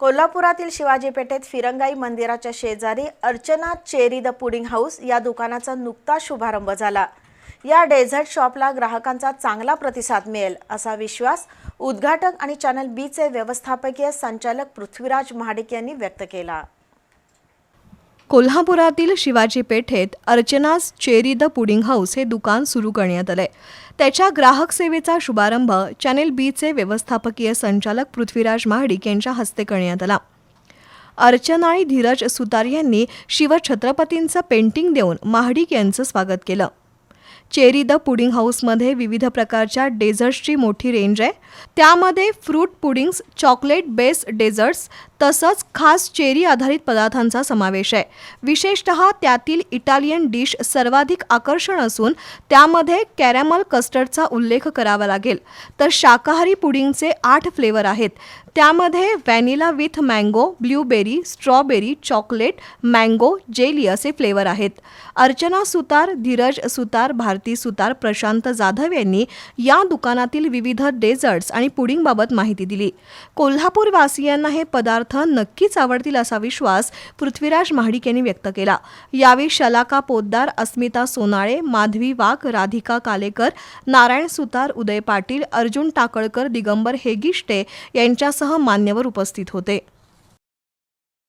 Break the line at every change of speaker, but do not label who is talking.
कोल्हापुरातील शिवाजी पेठेत फिरंगाई मंदिराच्या शेजारी Archana cherry the pudding house या दुकानाचा नुकताच शुभारंभ झाला. या डेझर्ट शॉपला ग्राहकांचा चांगला प्रतिसाद मिळेल असा विश्वास उद्घाटक आणि चॅनल बीचे व्यवस्थापकीय संचालक पृथ्वीराज महाडिक यांनी व्यक्त केला.
कोल्हापुरातील शिवाजी पेठेत अर्चनास चेरी द पुडिंग हाऊस हे दुकान सुरू करण्यात आलंय. त्याच्या ग्राहक सेवेचा शुभारंभ चॅनेल बीचे व्यवस्थापकीय संचालक पृथ्वीराज महाडिक यांच्या हस्ते करण्यात आला. अर्चना आणि धीरज सुतार यांनी शिवछत्रपतींचं पेंटिंग देऊन महाडिक यांचं स्वागत केलं. चेरी द पुडिंग हाऊसमध्ये विविध प्रकारच्या डेझर्ट्सची मोठी रेंज आहे. त्यामध्ये fruit puddings chocolate based desserts तसंच खास चेरी आधारित पदार्थांचा समावेश आहे. विशेषत त्यातील इटालियन डिश सर्वाधिक आकर्षण असून त्यामध्ये कॅरॅमल कस्टर्डचा उल्लेख करावा लागेल. तर शाकाहारी पुडिंगचे आठ फ्लेवर आहेत. त्यामध्ये vanilla with mango blueberry strawberry chocolate mango jelly असे फ्लेवर आहेत. अर्चना सुतार धीरज सुतार भारती सुतार प्रशांत जाधव यांनी या दुकानातील विविध डेझर्ट्स आणि पुडिंगबाबत माहिती दिली. कोल्हापूरवासियांना हे पदार्थ पदार्थ नक्कीच आवडतील असा विश्वास पृथ्वीराज महाडिक यांनी व्यक्त केला. यावेळी शलाका पोद्दार अस्मिता सोनाळे माधवी वाघ राधिका कालेकर नारायण सुतार उदय पाटील अर्जुन टाकळकर दिगंबर हेगिष्टे यांच्यासह मान्यवर उपस्थित होते.